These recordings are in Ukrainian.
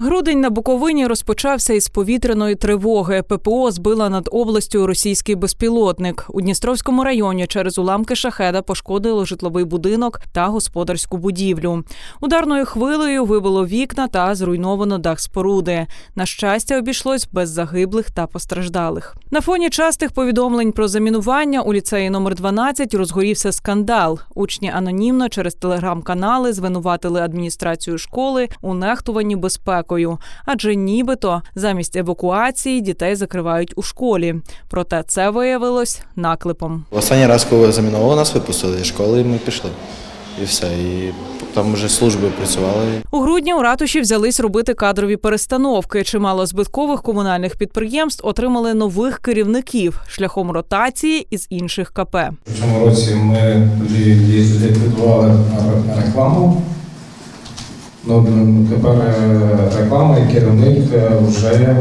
Грудень на Буковині розпочався із повітряної тривоги. ППО збила над областю російський безпілотник. У Дністровському районі через уламки шахеда пошкодило житловий будинок та господарську будівлю. Ударною хвилею вибило вікна та зруйновано дах споруди. На щастя, обійшлось без загиблих та постраждалих. На фоні частих повідомлень про замінування у ліцеї номер 12 розгорівся скандал. Учні анонімно через телеграм-канали звинуватили адміністрацію школи у нехтуванні безпекою, адже нібито замість евакуації дітей закривають у школі. Проте це виявилось наклепом. Останній раз, коли заміновували нас, випустили зі школи, і ми пішли. І все. І там вже служби працювали. У грудні у ратуші взялись робити кадрові перестановки. Чимало збиткових комунальних підприємств отримали нових керівників шляхом ротації із інших КП. У цьому році ми лі- лі- ліквідували рекламу. Ну, тепер е, реклама і керівник е, вже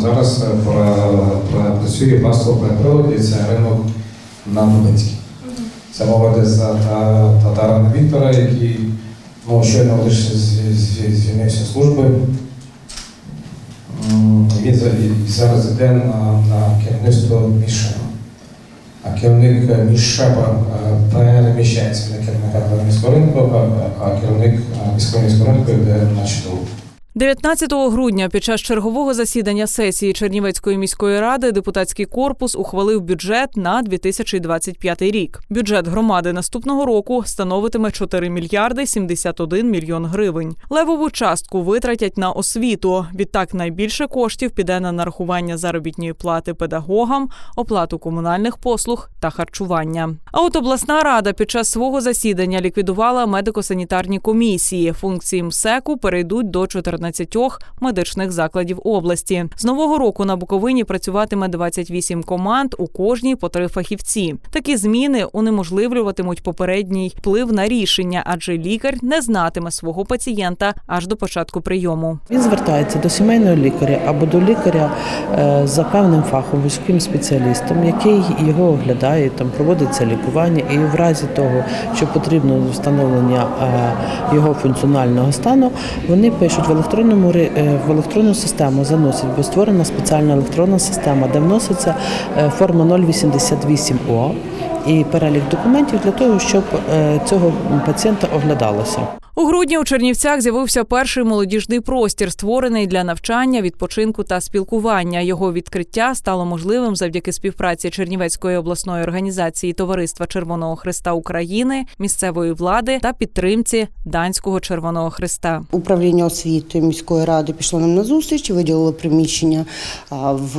зараз е, пра- пра- працює масло приладі, це ринок на Дубинській. Це мова йде за та- татарина Віктора, який ну, щойно лише з- з- звільнився з служби. Він зараз йде на, на керівництво керівник е, Мішеба е, переміщається на керівника міського ринку, а- а керівник е, міського міського ринку йде на ЧТУ. 19 грудня під час чергового засідання сесії Чернівецької міської ради депутатський корпус ухвалив бюджет на 2025 рік. Бюджет громади наступного року становитиме 4 мільярди 71 мільйон гривень. Левову частку витратять на освіту. Відтак найбільше коштів піде на нарахування заробітної плати педагогам, оплату комунальних послуг та харчування. А от обласна рада під час свого засідання ліквідувала медико-санітарні комісії. Функції МСЕКу перейдуть до 14 медичних закладів області. З нового року на Буковині працюватиме 28 команд, у кожній по три фахівці. Такі зміни унеможливлюватимуть попередній вплив на рішення, адже лікар не знатиме свого пацієнта аж до початку прийому. Він звертається до сімейного лікаря або до лікаря е, за певним фахом, вузьким спеціалістом, який його оглядає, там проводиться лікування, і в разі того, що потрібно встановлення е, його функціонального стану, вони пишуть в електронному ре- е, в електронну систему, заносять, бо створена спеціальна електронна система, де вноситься е, форма 088О і перелік документів для того, щоб е, цього пацієнта оглядалося. У грудні у Чернівцях з'явився перший молодіжний простір, створений для навчання, відпочинку та спілкування. Його відкриття стало можливим завдяки співпраці Чернівецької обласної організації Товариства Червоного Христа України, місцевої влади та підтримці Данського Червоного Христа. Управління освіти міської ради пішло нам на зустріч, виділило приміщення в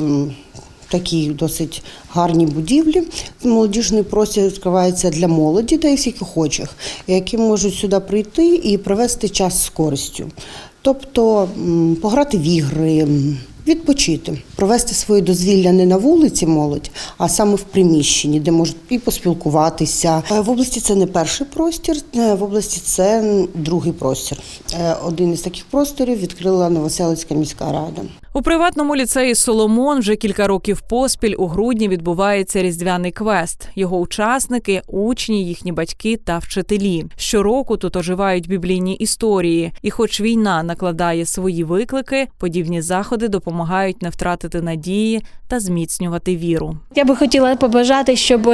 м, такій досить гарній будівлі. Молодіжний простір відкривається для молоді та й всіх охочих, які можуть сюди прийти і провести час з користю. Тобто пограти в ігри, відпочити, провести своє дозвілля не на вулиці молодь, а саме в приміщенні, де можуть і поспілкуватися. Е, В області це не перший простір, е, в області це другий простір. Е, Один із таких просторів відкрила Новоселицька міська рада. У приватному ліцеї Соломон вже кілька років поспіль у грудні відбувається різдвяний квест. Його учасники, учні, їхні батьки та вчителі. Щороку тут оживають біблійні історії, і, хоч війна накладає свої виклики, подібні заходи допомагають не втратити надії та зміцнювати віру. Я би хотіла побажати, щоб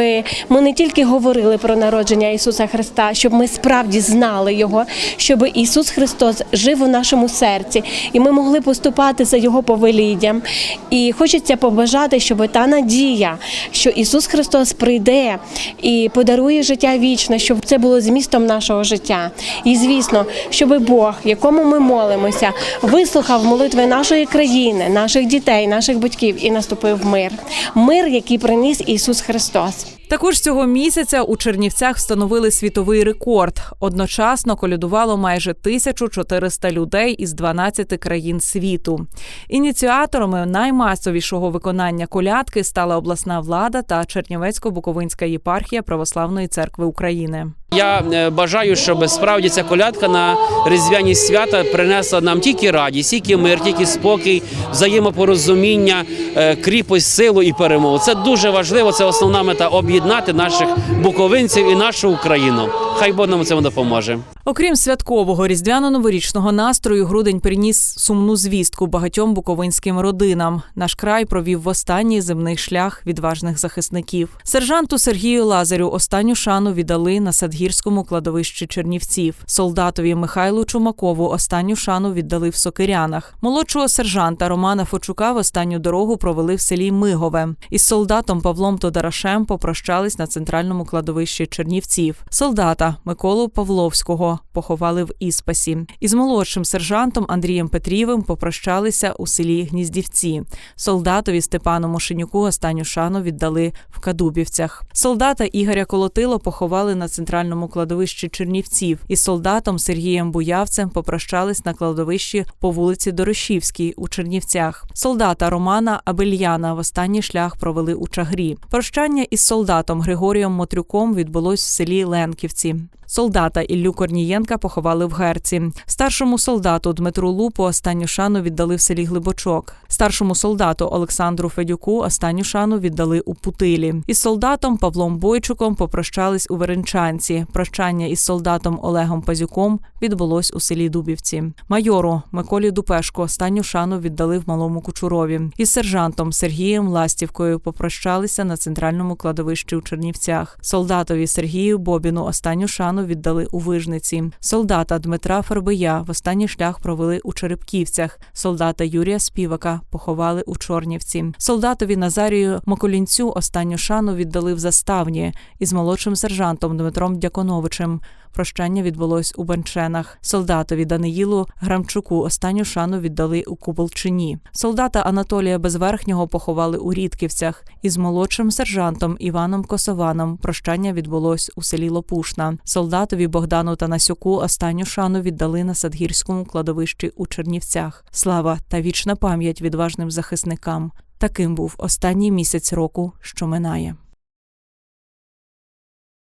ми не тільки говорили про народження Ісуса Христа, щоб ми справді знали Його, щоб Ісус Христос жив у нашому серці, і ми могли поступати за Його повелінням. І хочеться побажати, щоб та надія, що Ісус Христос прийде і подарує життя вічне, щоб це було змістом нашого життя. І звісно, щоб Бог, якому ми молимося, вислухав молитви нашої країни, наших дітей, наших батьків і наступив мир. Мир, який приніс Ісус Христос. Також цього місяця у Чернівцях встановили світовий рекорд. Одночасно колядувало майже 1400 людей із 12 країн світу. Ініціаторами наймасовішого виконання колядки стала обласна влада та Чернівецько-Буковинська єпархія Православної церкви України. Я е, бажаю, щоб справді ця колядка на різдвяні свята принесла нам тільки радість, тільки мир, тільки спокій, взаємопорозуміння, е, кріпость, силу і перемогу. Це дуже важливо. Це основна мета об'єднати наших буковинців і нашу Україну. Хай Бог нам цьому допоможе. Окрім святкового різдвяно-новорічного настрою, грудень приніс сумну звістку багатьом буковинським родинам. Наш край провів в останній земний шлях відважних захисників. Сержанту Сергію Лазарю останню шану віддали на Садгірському кладовищі Чернівців. Солдатові Михайлу Чумакову останню шану віддали в Сокирянах. Молодшого сержанта Романа Фочука в останню дорогу провели в селі Мигове. Із солдатом Павлом Тодарашем попрощались на центральному кладовищі Чернівців. Солдата Миколу Павловського поховали в Іспасі. Із молодшим сержантом Андрієм Петрівим попрощалися у селі Гніздівці. Солдатові Степану Мошенюку останню шану віддали в Кадубівцях. Солдата Ігоря Колотило поховали на центральному кладовищі Чернівців. Із солдатом Сергієм Буявцем попрощались на кладовищі по вулиці Дорошівській у Чернівцях. Солдата Романа Абельяна в останній шлях провели у Чагрі. Прощання із солдатом Григорієм Мотрюком відбулось в селі Ленківці. Солдата Іллю Корнієнка поховали в Герці. Старшому солдату Дмитру Лупу останню шану віддали в селі Глибочок. Старшому солдату Олександру Федюку останню шану віддали у Путилі. Із солдатом Павлом Бойчуком попрощались у Веренчанці. Прощання із солдатом Олегом Пазюком відбулось у селі Дубівці. Майору Миколі Дупешко останню шану віддали в Малому Кучурові. Із сержантом Сергієм Ластівкою попрощалися на центральному кладовищі у Чернівцях. Солдатові Сергію Бобіну останню шану віддали у Вижниці. Солдата Дмитра Фербия в останній шлях провели у Черепківцях. Солдата Юрія Співака поховали у Чорнівці. Солдатові Назарію Макулінцю останню шану віддали в заставні із молодшим сержантом Дмитром Дяконовичем. Прощання відбулось у Банченах. Солдатові Даниїлу Грамчуку останню шану віддали у Куболчині. Солдата Анатолія Безверхнього поховали у Рідківцях. Із молодшим сержантом Іваном Косованом прощання відбулось у селі Лопушна. Солдатові Богдану Танасюку останню шану віддали на Садгірському кладовищі у Чернівцях. Слава та вічна пам'ять відважним захисникам. Таким був останній місяць року, що минає.